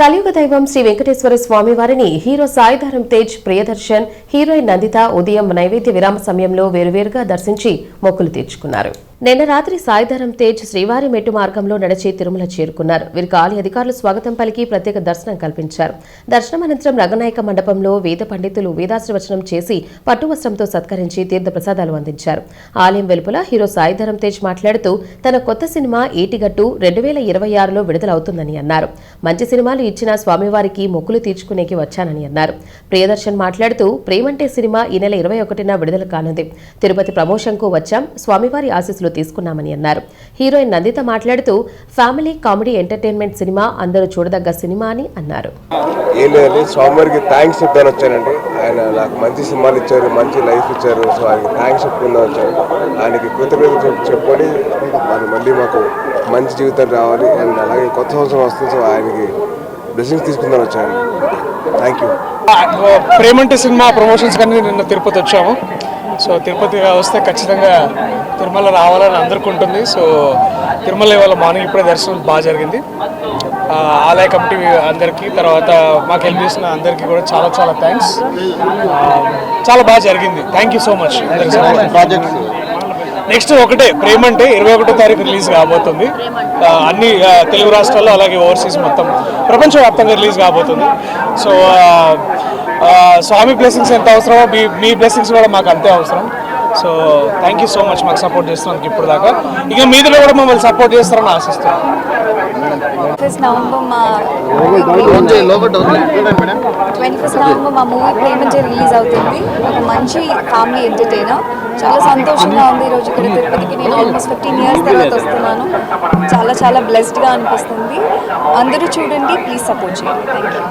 కలియుగ దైవం శ్రీ వెంకటేశ్వర స్వామి వారిని హీరో సాయిధరం తేజ్ ప్రియదర్శన్ హీరోయిన్ నందిత ఉదయం నైవేద్య విరామ సమయంలో వేరువేరుగా దర్శించి మొక్కులు తీర్చుకున్నారు. నిన్న రాత్రి సాయిధరం తేజ్ శ్రీవారి మెట్టు మార్గంలో నడిచి తిరుమల చేరుకున్నారు. వీరికి ఆలయ అధికారులు స్వాగతం పలికి ప్రత్యేక దర్శనం కల్పించారు. దర్శనం అనంతరం రంగనాయక మండపంలో వేద పండితులు వేదాశ్రవచనం చేసి పట్టువస్త్రంతో సత్కరించి తీర్థ ప్రసాదాలు అందించారు. ఆలయం వెలుపల హీరో సాయిధరం తేజ్ మాట్లాడుతూ తన కొత్త సినిమా ఏటిగట్టు రెండు వేల ఇరవై ఆరులో విడుదలవుతుందని అన్నారు. మంచి సినిమాలు ఇచ్చిన స్వామివారికి మొక్కులు తీర్చుకునేకి వచ్చానని అన్నారు. ప్రియదర్శన్ మాట్లాడుతూ ప్రేమంటే సినిమా ఈ నెల ఇరవై ఒకటిన విడుదల కానుంది. తిరుపతి ప్రమోషన్కు వచ్చాం. స్వామివారి ఆశీస్సులు తీసుకున్నామని అన్నారు. హీరోయిన్ నందిత మాట్లాడుతూ ఫ్యామిలీ కామెడీ ఎంటర్టైన్మెంట్ సినిమా అందరూ చూడదగ్గ సినిమా అని అన్నారు. ఏం లేదండి స్వామివారికి థ్యాంక్స్ చెప్తాను వచ్చానండి. ఆయన నాకు మంచి సినిమాలు ఇచ్చారు మంచి లైఫ్ ఇచ్చారు సో ఆయనకి థ్యాంక్స్ చెప్పుకుందాం వచ్చాను. ఆయనకి కృతజ్ఞత చెప్- చెప్పుకొని మరి మళ్ళీ మాకు మంచి జీవితం రావాలి. అండ్ అలాగే కొత్త సంవత్సరం వస్తుంది సో ఆయనకి బ్లెస్సింగ్స్ తీసుకుందాం వచ్చాను. Thank you. Premante cinema promotions కానీ నిన్న తిరుపతి వచ్చాము. సో తిరుపతి వస్తే ఖచ్చితంగా తిరుమల రావాలని అందరికీ ఉంటుంది. సో తిరుమల ఇవాళ మార్నింగ్ ఇప్పుడే దర్శనం బాగా జరిగింది. ఆలయ కమిటీ అందరికీ తర్వాత మాకు హెల్ప్ చేసిన అందరికీ కూడా చాలా చాలా థ్యాంక్స్ చాలా బాగా జరిగింది. Thank you so much next ఒకటే ప్రేమ అంటే ఇరవై ఒకటో తారీఖు రిలీజ్ కాబోతుంది. అన్ని తెలుగు రాష్ట్రాల్లో అలాగే ఓవర్సీస్ మొత్తం ప్రపంచవ్యాప్తంగా రిలీజ్ కాబోతుంది. సో స్వామి బ్లెస్సింగ్స్ ఎంత అవసరమో మీ మీ బ్లెస్సింగ్స్ కూడా మాకు అంతే అవసరం. So thank you so much మాకు సపోర్ట్ చేస్తున్నందుకు ఇప్పుడు దాకా ఇక మీదిలో కూడా మమ్మల్ని సపోర్ట్ చేస్తారని ఆశిస్తున్నాను ఫస్ట్ నవంబర్ మా ట్వంటీ ఫస్ట్ నవంబర్ మా మూవీ రిలీజ్ అవుతుంది. ఒక మంచి ఫ్యామిలీ ఎంటర్టైనర్ చాలా సంతోషంగా ఉంది ఈరోజు ఇక్కడ తిరుపతికి. నేను ఆల్మోస్ట్ ఫిఫ్టీన్ ఇయర్స్ తర్వాత వస్తున్నాను. చాలా చాలా బ్లెస్డ్గా అనిపిస్తుంది. అందరూ చూడండి ప్లీజ్ సపోర్ట్ చేయండి. Thank you